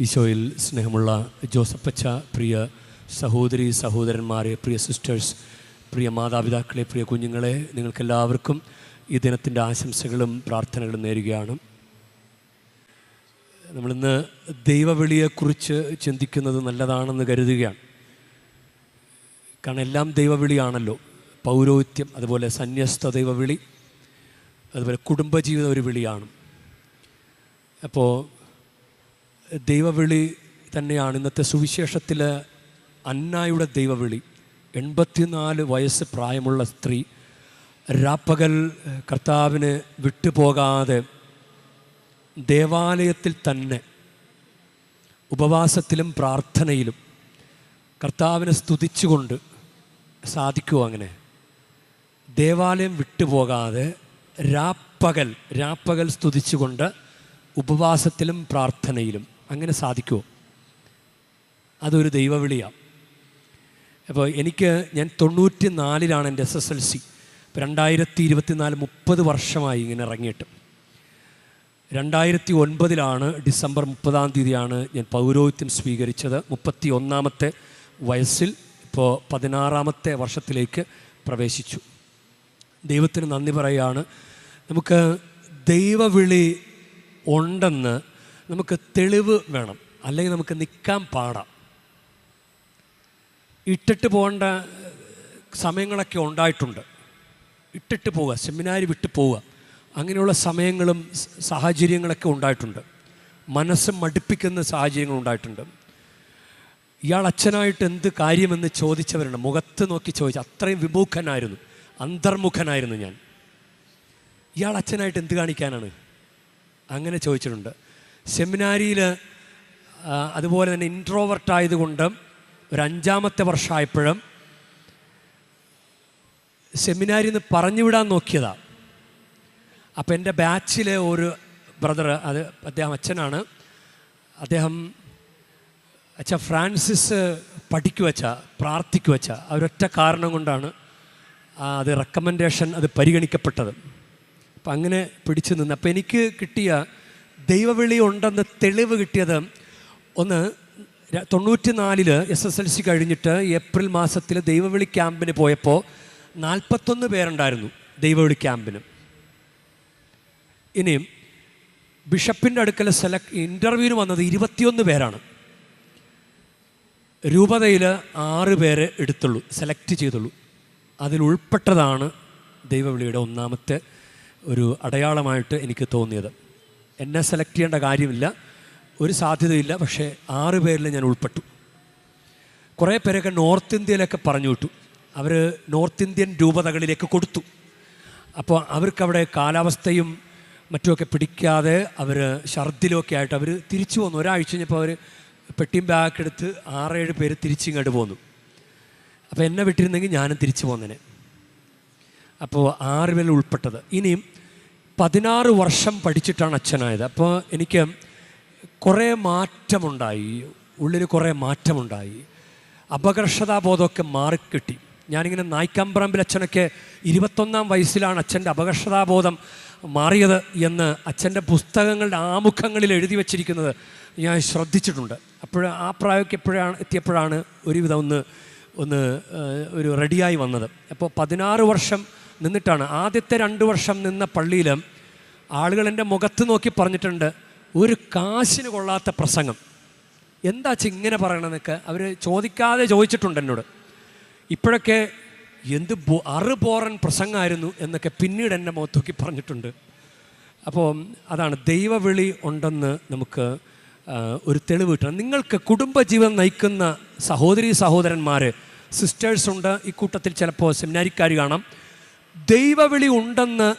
ഈശോയിൽ സ്നേഹമുള്ള ജോസഫച്ച പ്രിയ സഹോദരി സഹോദരന്മാരെ പ്രിയ സിസ്റ്റേഴ്സ് പ്രിയ മാതാപിതാക്കളെ പ്രിയ കുഞ്ഞുങ്ങളെ നിങ്ങൾക്കെല്ലാവർക്കും ഈ ദിനത്തിന്റെ ആശംസകളും പ്രാർത്ഥനകളും നേരുകയാണ്. നമ്മളിന്ന് ദൈവവിളിയെക്കുറിച്ച് ചിന്തിക്കുന്നത് നല്ലതാണെന്ന് കരുതുകയാണ്. കാരണം എല്ലാം ദൈവവിളിയാണല്ലോ. പൗരോഹിത്യം അതുപോലെ സന്യസ്ത ദൈവവിളി അതുപോലെ കുടുംബജീവിതം ഒരു വിളിയാണ്. അപ്പോൾ ദൈവവിളി തന്നെയാണ്. ഇന്നത്തെ സുവിശേഷത്തിൽ അന്നായുടെ ദൈവവിളി. എൺപത്തിനാല് വയസ്സ് പ്രായമുള്ള സ്ത്രീ രാപ്പകൽ കർത്താവിന് വിട്ടുപോകാതെ ദേവാലയത്തിൽ തന്നെ ഉപവാസത്തിലും പ്രാർത്ഥനയിലും കർത്താവിനെ സ്തുതിച്ചുകൊണ്ട് സാധിക്കുമോ അങ്ങനെ? ദേവാലയം വിട്ടുപോകാതെ രാപ്പകൽ രാപ്പകൽ സ്തുതിച്ചുകൊണ്ട് ഉപവാസത്തിലും പ്രാർത്ഥനയിലും അങ്ങനെ സാധിക്കുമോ അതൊരു ദൈവവിളിയാണ് അപ്പോൾ എനിക്ക് ഞാൻ തൊണ്ണൂറ്റി നാലിലാണ് എന്റെ എസ് എസ് എൽ സി രണ്ടായിരത്തി ഇരുപത്തിനാല് മുപ്പത് വർഷമായി ഇങ്ങനെ ഇറങ്ങിയിട്ട്. രണ്ടായിരത്തി ഒൻപതിലാണ് ഡിസംബർ മുപ്പതാം തീയതിയാണ് ഞാൻ പൗരോഹിത്യം സ്വീകരിച്ചത്. മുപ്പത്തി ഒന്നാമത്തെ വയസ്സിൽ ഇപ്പോൾ പതിനാറാമത്തെ വർഷത്തിലേക്ക് പ്രവേശിച്ചു. ദൈവത്തിന് നന്ദി പറയുകയാണ് നമുക്ക് ദൈവവിളി ഉണ്ടെന്ന് നമുക്ക് തെളിവ് വേണം. അല്ലെങ്കിൽ നമുക്ക് നിൽക്കാൻ പാടാം. ഇട്ടിട്ട് പോകേണ്ട സമയങ്ങളൊക്കെ ഉണ്ടായിട്ടുണ്ട്. ഇട്ടിട്ട് പോവുക സെമിനാരി വിട്ട് പോവുക. അങ്ങനെയുള്ള സമയങ്ങളും സാഹചര്യങ്ങളൊക്കെ ഉണ്ടായിട്ടുണ്ട്. മനസ്സ് മടുപ്പിക്കുന്ന സാഹചര്യങ്ങൾ ഉണ്ടായിട്ടുണ്ട്. ഇയാൾ അച്ഛനായിട്ട് എന്ത് കാര്യമെന്ന് ചോദിച്ചവരുണ്ട്. മുഖത്ത് നോക്കി ചോദിച്ചു. അത്രയും വിമുഖനായിരുന്നു. അന്തർമുഖനായിരുന്നു ഞാൻ. ഇയാൾ അച്ഛനായിട്ട് എന്ത് കാണിക്കാനാണ്? അങ്ങനെ ചോദിച്ചിട്ടുണ്ട്. സെമിനാരിയിൽ അതുപോലെ തന്നെ ഇൻട്രോവർട്ട് ആയതുകൊണ്ട് ഒരു അഞ്ചാമത്തെ വർഷമായപ്പോഴും സെമിനാരിൽ നിന്ന് പറഞ്ഞു വിടാൻ നോക്കിയതാ. അപ്പോൾ എന്റെ ബാച്ചിലെ ഒരു ബ്രദർ അത് അദ്ദേഹം അച്ഛനാണ്. അദ്ദേഹം അച്ഛ ഫ്രാൻസിസ് പഠിക്കുവച്ച പ്രാർത്ഥിക്കുവച്ച അവരൊറ്റ കാരണം കൊണ്ടാണ് അത് റെക്കമെൻഡേഷൻ അത് പരിഗണിക്കപ്പെട്ടത്. അപ്പം അങ്ങനെ പിടിച്ചു നിന്ന്. അപ്പം എനിക്ക് കിട്ടിയ ദൈവവിളി ഉണ്ടെന്ന് തെളിവ് കിട്ടിയത് ഒന്ന് തൊണ്ണൂറ്റി നാലിൽ എസ് എസ് എൽ സി കഴിഞ്ഞിട്ട് ഏപ്രിൽ മാസത്തിൽ ദൈവവിളി ക്യാമ്പിന് പോയപ്പോൾ നാൽപ്പത്തൊന്ന് പേരുണ്ടായിരുന്നു ദൈവവിളി ക്യാമ്പിന്. ഇനിയും ബിഷപ്പിന്റെ അടുക്കൽ സെലക്ട് ഇന്റർവ്യൂവിന് വന്നത് ഇരുപത്തിയൊന്ന് പേരാണ്. രൂപതയിൽ ആറ് പേരെ എടുത്തുള്ളൂ സെലക്ട് ചെയ്തുള്ളൂ. അതിലുൾപ്പെട്ടതാണ് ദൈവവിളിയുടെ ഒന്നാമത്തെ ഒരു അടയാളമായിട്ട് എനിക്ക് തോന്നിയത്. എന്നെ സെലക്ട് ചെയ്യേണ്ട കാര്യമില്ല. ഒരു സാധ്യതയില്ല പക്ഷേ ആറ് പേരിൽ ഞാൻ ഉൾപ്പെട്ടു. കുറേ പേരൊക്കെ നോർത്ത് ഇന്ത്യയിലൊക്കെ പറഞ്ഞു വിട്ടു. അവർ നോർത്ത് ഇന്ത്യൻ രൂപതകളിലേക്ക് കൊടുത്തു. അപ്പോൾ അവർക്കവിടെ കാലാവസ്ഥയും മറ്റുമൊക്കെ പിടിക്കാതെ അവർ ഛർദിലൊക്കെ ആയിട്ട് അവർ തിരിച്ചു പോന്നു ഒരാഴ്ച കഴിഞ്ഞപ്പോൾ അവർ പെട്ടിയും ബാഗൊക്കെ എടുത്ത് ആറേഴ് പേര് തിരിച്ചിങ്ങോട്ട് പോന്നു. അപ്പോൾ എന്നെ വിട്ടിരുന്നെങ്കിൽ ഞാനും തിരിച്ചു പോന്നേനെ. അപ്പോൾ ആറ് പേരിൽ ഉൾപ്പെട്ടത്. ഇനിയും പതിനാറ് വർഷം പഠിച്ചിട്ടാണ് അച്ഛനായത്. അപ്പോൾ എനിക്ക് കുറേ മാറ്റമുണ്ടായി. ഉള്ളിൽ കുറേ മാറ്റമുണ്ടായി. അപകർഷതാബോധമൊക്കെ മാറിക്കിട്ടി. ഞാനിങ്ങനെ നായ്ക്കാമ്പറമ്പിൽ അച്ഛനൊക്കെ ഇരുപത്തൊന്നാം വയസ്സിലാണ് അച്ഛന്റെ അപകർഷതാബോധം മാറിയത് എന്ന് അച്ഛന്റെ പുസ്തകങ്ങളുടെ ആമുഖങ്ങളിൽ എഴുതി വച്ചിരിക്കുന്നത് ഞാൻ ശ്രദ്ധിച്ചിട്ടുണ്ട്. അപ്പോൾ ആ പ്രായമൊക്കെ എപ്പോഴാണ് എത്തിയപ്പോഴാണ് ഒരുവിധം ഒന്ന് ഒന്ന് ഒരു റെഡിയായി വന്നത്. അപ്പോൾ പതിനാറ് വർഷം നിന്നിട്ടാണ്. ആദ്യത്തെ രണ്ട് വർഷം നിന്ന പള്ളിയിൽ ആളുകൾ എന്റെ മുഖത്ത് നോക്കി പറഞ്ഞിട്ടുണ്ട് ഒരു കാശിന് കൊള്ളാത്ത പ്രസംഗം. എന്താ ഇങ്ങനെ പറയണമെന്നൊക്കെ അവർ ചോദിക്കാതെ ചോദിച്ചിട്ടുണ്ട് എന്നോട്. ഇപ്പോഴൊക്കെ എന്ത് ബോ അറുപോറൻ പ്രസംഗമായിരുന്നു എന്നൊക്കെ പിന്നീട് എന്റെ മുഖത്ത് പറഞ്ഞിട്ടുണ്ട്. അപ്പോൾ അതാണ് ദൈവവിളി ഉണ്ടെന്ന് നമുക്ക് ഒരു തെളിവ് കിട്ടണം. നിങ്ങൾക്ക് കുടുംബജീവിതം നയിക്കുന്ന സഹോദരി സഹോദരന്മാർ സിസ്റ്റേഴ്സ് ഉണ്ട്. ഈ കൂട്ടത്തിൽ ചിലപ്പോൾ സെമിനാരിക്കാർ കാണാം. ദൈവവിളി ഉണ്ടെന്ന്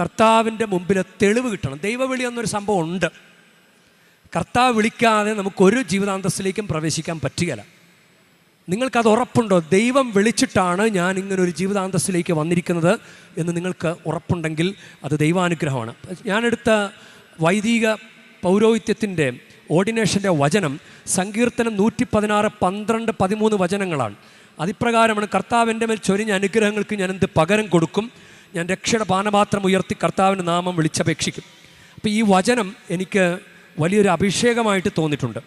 കർത്താവിന്റെ മുമ്പിൽ തെളിവ് കിട്ടണം. ദൈവവിളി എന്നൊരു സംഭവം ഉണ്ട്. കർത്താവ് വിളിക്കാതെ നമുക്കൊരു ജീവിതാന്തസ്സിലേക്കും പ്രവേശിക്കാൻ പറ്റുകയില്ല. നിങ്ങൾക്കത് ഉറപ്പുണ്ടോ? ദൈവം വിളിച്ചിട്ടാണ് ഞാൻ ഇങ്ങനെ ഒരു ജീവിതാന്തസ്സിലേക്ക് വന്നിരിക്കുന്നത് എന്ന് നിങ്ങൾക്ക് ഉറപ്പുണ്ടെങ്കിൽ അത് ദൈവാനുഗ്രഹമാണ്. ഞാനെടുത്ത വൈദിക പൗരോഹിത്യത്തിന്റെ ഓർഡിനേഷന്റെ വചനം സങ്കീർത്തനം നൂറ്റി പതിനാറ് പന്ത്രണ്ട് പതിമൂന്ന് വചനങ്ങളാണ്. അതിപ്രകാരമാണ് കർത്താവ് എന്റെ മേൽ ചൊരിഞ്ഞ അനുഗ്രഹങ്ങൾക്ക് ഞാൻ എന്ത് പകരം കൊടുക്കും? ഞാൻ രക്ഷയുടെ പാനപാത്രം ഉയർത്തി കർത്താവിന്റെ നാമം വിളിച്ചപേക്ഷിക്കും. അപ്പോൾ ഈ വചനം എനിക്ക് വലിയൊരു അഭിഷേകമായിട്ട് തോന്നിയിട്ടുണ്ട്.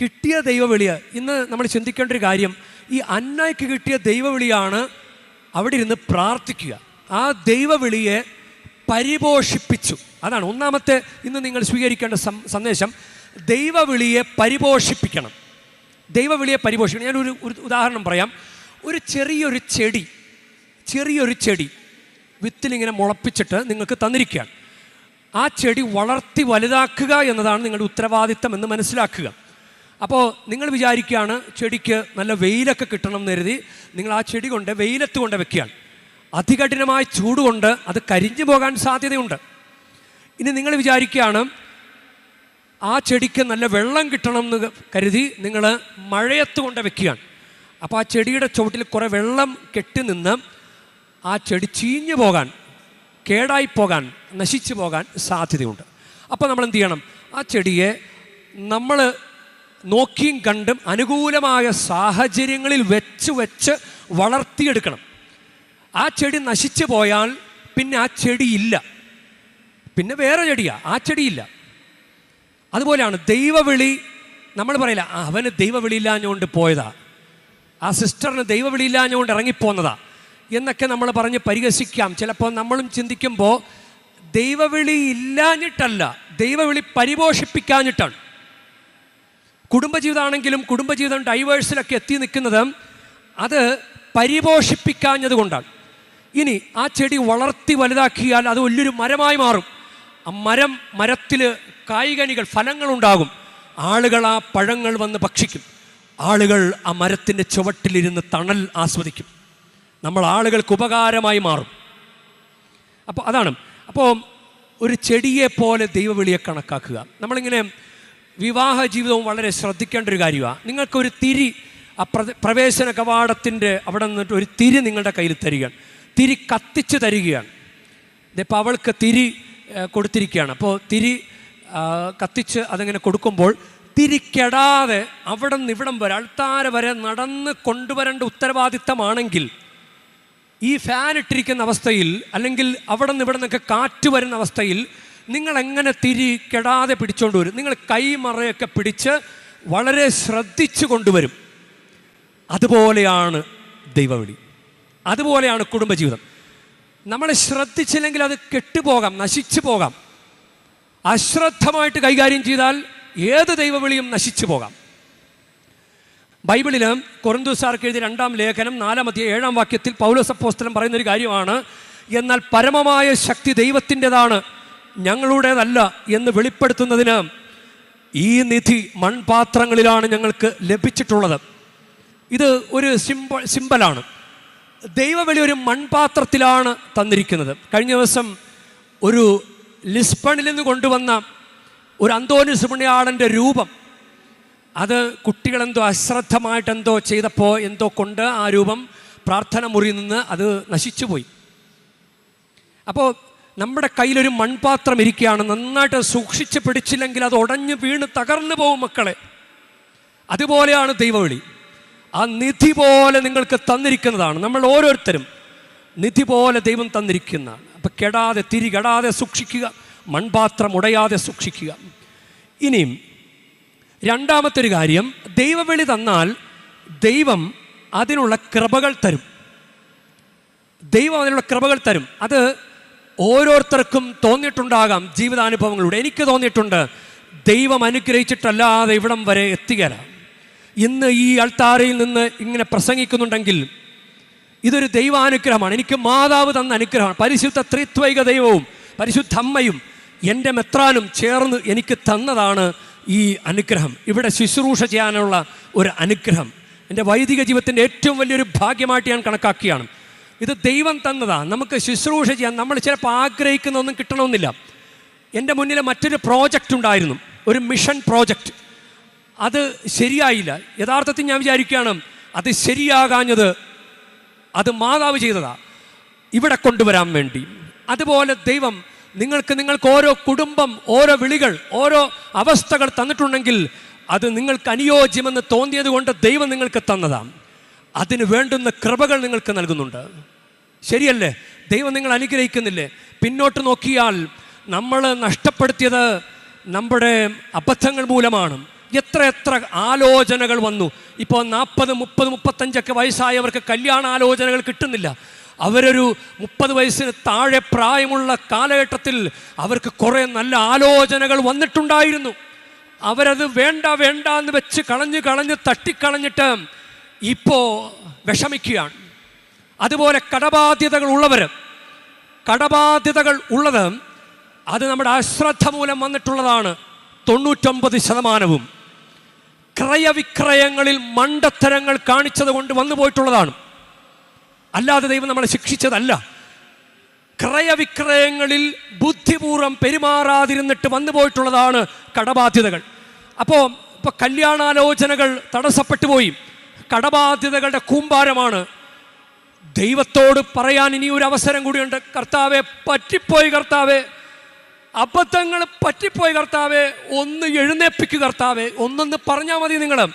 കിട്ടിയ ദൈവവിളിയ ഇന്ന് നമ്മൾ ചിന്തിക്കേണ്ട ഒരു കാര്യം ഈ അന്നയ്ക്ക് കിട്ടിയ ദൈവവിളിയാണ് അവിടെ ഇരുന്ന് പ്രാർത്ഥിക്കുക. ആ ദൈവവിളിയെ പരിപോഷിപ്പിച്ചു. അതാണ് ഒന്നാമത്തെ ഇന്ന് നിങ്ങൾ സ്വീകരിക്കേണ്ട സന്ദേശം. ദൈവവിളിയെ പരിപോഷിപ്പിക്കണം. ദൈവവിളിയെ പരിപോഷിക്കണം. ഞാനൊരു ഒരു ഉദാഹരണം പറയാം. ഒരു ചെറിയൊരു ചെടി ചെറിയൊരു ചെടി വിത്തിലിങ്ങനെ മുളപ്പിച്ചിട്ട് നിങ്ങൾക്ക് തന്നിരിക്കുകയാണ്. ആ ചെടി വളർത്തി വലുതാക്കുക എന്നതാണ് നിങ്ങളുടെ ഉത്തരവാദിത്തം എന്ന് മനസ്സിലാക്കുക. അപ്പോൾ നിങ്ങൾ വിചാരിക്കുകയാണ് ചെടിക്ക് നല്ല വെയിലൊക്കെ കിട്ടണം എന്ന് കരുതി. നിങ്ങൾ ആ ചെടി കൊണ്ട് വെയിലത്ത് കൊണ്ട് വെക്കുകയാണ്. അതികഠിനമായ ചൂടുകൊണ്ട് അത് കരിഞ്ഞു പോകാൻ സാധ്യതയുണ്ട്. ഇനി നിങ്ങൾ വിചാരിക്കുകയാണ് ആ ചെടിക്ക് നല്ല വെള്ളം കിട്ടണം എന്ന് കരുതി നിങ്ങൾ മഴയത്ത് കൊണ്ട് വെക്കുകയാണ്. അപ്പോൾ ആ ചെടിയുടെ ചുവട്ടിൽ കുറേ വെള്ളം കെട്ടി നിന്ന് ആ ചെടി ചീഞ്ഞു പോകാൻ കേടായി പോകാൻ നശിച്ചു പോകാൻ സാധ്യതയുണ്ട്. അപ്പോൾ നമ്മൾ എന്ത് ചെയ്യണം? ആ ചെടിയെ നമ്മൾ നോക്കിയും കണ്ടും അനുകൂലമായ സാഹചര്യങ്ങളിൽ വെച്ച് വെച്ച് വളർത്തിയെടുക്കണം. ആ ചെടി നശിച്ചു പോയാൽ പിന്നെ ആ ചെടിയില്ല പിന്നെ വേറെ ചെടിയാണ് ആ ചെടിയില്ല അതുപോലെയാണ് ദൈവവിളി. നമ്മൾ പറയില്ല "ആ, അവന് ദൈവവിളിയില്ലാഞ്ഞുകൊണ്ട് പോയതാ. ആ സിസ്റ്ററിന് ദൈവവിളിയില്ലാഞ്ഞുകൊണ്ട് ഇറങ്ങിപ്പോന്നതാ. എന്നൊക്കെ നമ്മൾ പറഞ്ഞ് പരിഹസിക്കാം. ചിലപ്പോൾ നമ്മളും ചിന്തിക്കുമ്പോൾ ദൈവവിളി ഇല്ലാഞ്ഞിട്ടല്ല ദൈവവിളി പരിപോഷിപ്പിക്കാഞ്ഞിട്ടാണ്. കുടുംബജീവിതമാണെങ്കിലും കുടുംബജീവിതം ഡൈവേഴ്സിലൊക്കെ എത്തി നിൽക്കുന്നത് അത് പരിപോഷിപ്പിക്കാഞ്ഞത് കൊണ്ടാണ് ഇനി ആ ചെടി വളർത്തി വലുതാക്കിയാൽ അത് വലിയൊരു മരമായി മാറും. മരം മരത്തിൽ കായികനികൾ ഫലങ്ങളുണ്ടാകും. ആളുകൾ ആ പഴങ്ങൾ വന്ന് ഭക്ഷിക്കും. ആളുകൾ ആ മരത്തിന്റെ ചുവട്ടിലിരുന്ന് തണൽ ആസ്വദിക്കും. നമ്മൾ ആളുകൾക്ക് ഉപകാരമായി മാറും. അപ്പോൾ അതാണ്. അപ്പോൾ ഒരു ചെടിയെ പോലെ ദൈവവിളിയെ കണക്കാക്കുക. നമ്മളിങ്ങനെ വിവാഹ ജീവിതവും വളരെ ശ്രദ്ധിക്കേണ്ട ഒരു കാര്യമാണ് നിങ്ങൾക്കൊരു തിരി ആ പ്ര- പ്രവേശന കവാടത്തിന്റെ അവിടെ നിന്നിട്ട് ഒരു തിരി നിങ്ങളുടെ കയ്യിൽ തരികയാണ്. തിരി കത്തിച്ച് തരികയാണ്. ഇതിപ്പോൾ അവൾക്ക് തിരി കൊടുത്തിരിക്കുകയാണ്. അപ്പോൾ തിരി കത്തിച്ച് അതങ്ങനെ കൊടുക്കുമ്പോൾ തിരിക്കെടാതെ അവിടെ നിന്ന് ഇവിടം വരെ അൾത്താര വരെ നടന്ന് കൊണ്ടുവരേണ്ട ഉത്തരവാദിത്തമാണെങ്കിൽ ഈ ഫാൻ ഇട്ടിരിക്കുന്ന അവസ്ഥയിൽ അല്ലെങ്കിൽ അവിടെ നിന്ന് ഇവിടെ നിന്നൊക്കെ കാറ്റ് വരുന്ന അവസ്ഥയിൽ നിങ്ങൾ എങ്ങനെ തിരി കെടാതെ പിടിച്ചുകൊണ്ട് വരും? നിങ്ങൾ കൈമറയൊക്കെ പിടിച്ച് വളരെ ശ്രദ്ധിച്ചു കൊണ്ടുവരും. അതുപോലെയാണ് ദൈവവിളി. അതുപോലെയാണ് കുടുംബജീവിതം. നമ്മൾ ശ്രദ്ധിച്ചില്ലെങ്കിൽ അത് കെട്ടുപോകാം നശിച്ചു പോകാം. അശ്രദ്ധമായിട്ട് കൈകാര്യം ചെയ്താൽ ഏത് ദൈവവിളിയും നശിച്ചു പോകാം. ബൈബിളിൽ കൊറന്തൂസാർക്ക് എഴുതിയ രണ്ടാം ലേഖനം നാലാമത്തെ ഏഴാം വാക്യത്തിൽ പൗലോസ് അപ്പോസ്തലൻ പറയുന്ന ഒരു കാര്യമാണ് എന്നാൽ പരമമായ ശക്തി ദൈവത്തിന്റെതാണ് ഞങ്ങളുടേതല്ല എന്ന് വെളിപ്പെടുത്തുന്നതിന് ഈ നിധി മൺപാത്രങ്ങളിലാണ് ഞങ്ങൾക്ക് ലഭിച്ചിട്ടുള്ളത്. ഇത് ഒരു സിംബ സിമ്പലാണ്. ദൈവവിളി ഒരു മൺപാത്രത്തിലാണ് തന്നിരിക്കുന്നത്. കഴിഞ്ഞ ദിവസം ഒരു ലിസ്ബണിൽ നിന്ന് കൊണ്ടുവന്ന ഒരു അന്തോനിസ് പുണ്യാളന്റെ രൂപം. അത് കുട്ടികളെന്തോ അശ്രദ്ധമായിട്ട് എന്തോ ചെയ്തപ്പോൾ എന്തോ കൊണ്ട് ആ രൂപം പ്രാർത്ഥന മുറിയിൽ നിന്ന് അത് നശിച്ചുപോയി അപ്പോൾ നമ്മുടെ കയ്യിലൊരു മൺപാത്രം ഇരിക്കുകയാണ്. നന്നായിട്ട് സൂക്ഷിച്ച് പിടിച്ചില്ലെങ്കിൽ അത് ഉടഞ്ഞു വീണ് തകർന്നു പോകും മക്കളെ. അതുപോലെയാണ് ദൈവവിളി. ആ നിധി പോലെ നിങ്ങൾക്ക് തന്നിരിക്കുന്നതാണ്. നമ്മൾ ഓരോരുത്തരും നിധി പോലെ ദൈവം തന്നിരിക്കുന്നതാണ്. അപ്പം കെടാതെ തിരി കെടാതെ സൂക്ഷിക്കുക മൺപാത്രം ഉടയാതെ സൂക്ഷിക്കുക. ഇനിയും രണ്ടാമത്തെ ഒരു കാര്യം ദൈവവിളി തന്നാൽ ദൈവം അതിനുള്ള കൃപകൾ തരും. ദൈവം അതിനുള്ള കൃപകൾ തരും. അത് ഓരോരുത്തർക്കും തോന്നിയിട്ടുണ്ടാകാം ജീവിതാനുഭവങ്ങളിലൂടെ. എനിക്ക് തോന്നിയിട്ടുണ്ട് ദൈവം അനുഗ്രഹിച്ചിട്ടല്ലാതെ ഇവിടം വരെ എത്തുകയില്ല ഇന്ന് ഈ അൾത്താരയിൽ നിന്ന് ഇങ്ങനെ പ്രസംഗിക്കുന്നുണ്ടെങ്കിൽ ഇതൊരു ദൈവാനുഗ്രഹമാണ്. എനിക്ക് മാതാവ് തന്ന അനുഗ്രഹമാണ്. പരിശുദ്ധ ത്രിത്വൈക ദൈവവും പരിശുദ്ധ അമ്മയും എന്റെ മെത്രാനും ചേർന്ന് എനിക്ക് തന്നതാണ് ഈ അനുഗ്രഹം. ഇവിടെ ശുശ്രൂഷ ചെയ്യാനുള്ള ഒരു അനുഗ്രഹം. എന്റെ വൈദിക ജീവിതത്തിന്റെ ഏറ്റവും വലിയൊരു ഭാഗ്യമായിട്ട് ഞാൻ കണക്കാക്കിയാണ്. ഇത് ദൈവം തന്നതാണ് നമുക്ക് ശുശ്രൂഷ ചെയ്യാൻ നമ്മൾ ചിലപ്പോൾ ആഗ്രഹിക്കുന്ന ഒന്നും കിട്ടണമെന്നില്ല. എന്റെ മുന്നിൽ മറ്റൊരു പ്രോജക്റ്റ് ഉണ്ടായിരുന്നു. ഒരു മിഷൻ പ്രോജക്റ്റ്. അത് ശരിയായില്ല. യഥാർത്ഥത്തിൽ ഞാൻ വിചാരിക്കുകയാണ് അത് ശരിയാകാഞ്ഞത് അത് മാതാവ് ചെയ്തതാ. ഇവിടെ കൊണ്ടുവരാൻ വേണ്ടി. അതുപോലെ ദൈവം നിങ്ങൾക്ക് നിങ്ങൾക്ക് ഓരോ കുടുംബം ഓരോ വിളികൾ ഓരോ അവസ്ഥകൾ തന്നിട്ടുണ്ടെങ്കിൽ അത് നിങ്ങൾക്ക് അനുയോജ്യമെന്ന് തോന്നിയത് കൊണ്ട് ദൈവം നിങ്ങൾക്ക് തന്നതാണ് അതിന് വേണ്ടുന്ന കൃപകൾ നിങ്ങൾക്ക് നൽകുന്നുണ്ട്. ശരിയല്ലേ? ദൈവം നിങ്ങൾ അനുഗ്രഹിക്കുന്നില്ലേ? പിന്നോട്ട് നോക്കിയാൽ നമ്മൾ നഷ്ടപ്പെടുത്തിയത് നമ്മുടെ അബദ്ധങ്ങൾ മൂലമാണ്. എത്ര എത്ര ആലോചനകൾ വന്നു. ഇപ്പോൾ നാൽപ്പത് മുപ്പത് മുപ്പത്തഞ്ചൊക്കെ വയസ്സായവർക്ക് കല്യാണ ആലോചനകൾ കിട്ടുന്നില്ല. അവരൊരു മുപ്പത് വയസ്സിന് താഴെ പ്രായമുള്ള കാലഘട്ടത്തിൽ അവർക്ക് കുറേ നല്ല ആലോചനകൾ വന്നിട്ടുണ്ടായിരുന്നു. അവരത് വേണ്ട വേണ്ട എന്ന് വെച്ച് കളഞ്ഞ് കളഞ്ഞ് തട്ടിക്കളഞ്ഞിട്ട് ഇപ്പോൾ വിഷമിക്കുകയാണ്. അതുപോലെ കടബാധ്യതകൾ ഉള്ളവർ കടബാധ്യതകൾ ഉള്ളത് അത് നമ്മുടെ അശ്രദ്ധ മൂലം വന്നിട്ടുള്ളതാണ്. തൊണ്ണൂറ്റൊമ്പത് ശതമാനവും. ക്രയവിക്രയങ്ങളിൽ മണ്ടത്തരങ്ങൾ കാണിച്ചത് കൊണ്ട് വന്നു പോയിട്ടുള്ളതാണ്. അല്ലാതെ ദൈവം നമ്മളെ ശിക്ഷിച്ചതല്ല. ക്രയവിക്രയങ്ങളിൽ ബുദ്ധിപൂർവം പെരുമാറാതിരുന്നിട്ട് വന്നു പോയിട്ടുള്ളതാണ് കടബാധ്യതകൾ. അപ്പോൾ ഇപ്പോൾ കല്യാണാലോചനകൾ തടസ്സപ്പെട്ടു പോയി. കടബാധ്യതകളുടെ കൂമ്പാരമാണ്. ദൈവത്തോട് പറയാൻ ഇനി ഒരു അവസരം കൂടിയുണ്ട്. കർത്താവെ പറ്റിപ്പോയി കർത്താവെ. അബദ്ധങ്ങൾ പറ്റിപ്പോയി കർത്താവെ ഒന്ന് എഴുന്നേപ്പിക്കുക കർത്താവെ ഒന്നൊന്ന് പറഞ്ഞാൽ മതി നിങ്ങൾ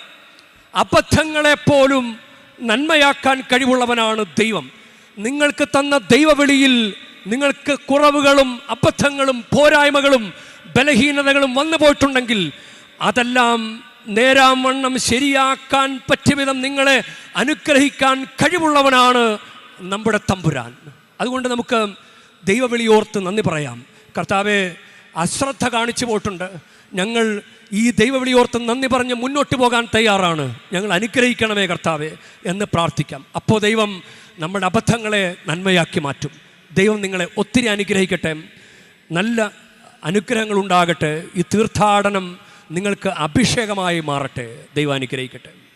അബദ്ധങ്ങളെപ്പോലും നന്മയാക്കാൻ കഴിവുള്ളവനാണ് ദൈവം. നിങ്ങൾക്ക് തന്ന ദൈവവിളിയിൽ നിങ്ങൾക്ക് കുറവുകളും അബദ്ധങ്ങളും പോരായ്മകളും ബലഹീനതകളും വന്നു പോയിട്ടുണ്ടെങ്കിൽ അതെല്ലാം നേരാവണ്ണം ശരിയാക്കാൻ പറ്റിയ നിങ്ങളെ അനുഗ്രഹിക്കാൻ കഴിവുള്ളവനാണ് നമ്മുടെ തമ്പുരാൻ. അതുകൊണ്ട് നമുക്ക് ദൈവവിളിയോർത്ത് നന്ദി പറയാം. കർത്താവെ അശ്രദ്ധ കാണിച്ചു പോയിട്ടുണ്ട്. ഞങ്ങൾ ഈ ദൈവവിളിയോർത്ത് നന്ദി പറഞ്ഞ് മുന്നോട്ട് പോകാൻ തയ്യാറാണ്. ഞങ്ങൾ അനുഗ്രഹിക്കണമേ കർത്താവെ എന്ന് പ്രാർത്ഥിക്കാം. അപ്പോൾ ദൈവം നമ്മുടെ അബദ്ധങ്ങളെ നന്മയാക്കി മാറ്റും. ദൈവം നിങ്ങളെ ഒത്തിരി അനുഗ്രഹിക്കട്ടെ. നല്ല അനുഗ്രഹങ്ങൾ ഉണ്ടാകട്ടെ ഈ തീർത്ഥാടനം നിങ്ങൾക്ക് അഭിഷേകമായി മാറട്ടെ. ദൈവം അനുഗ്രഹിക്കട്ടെ.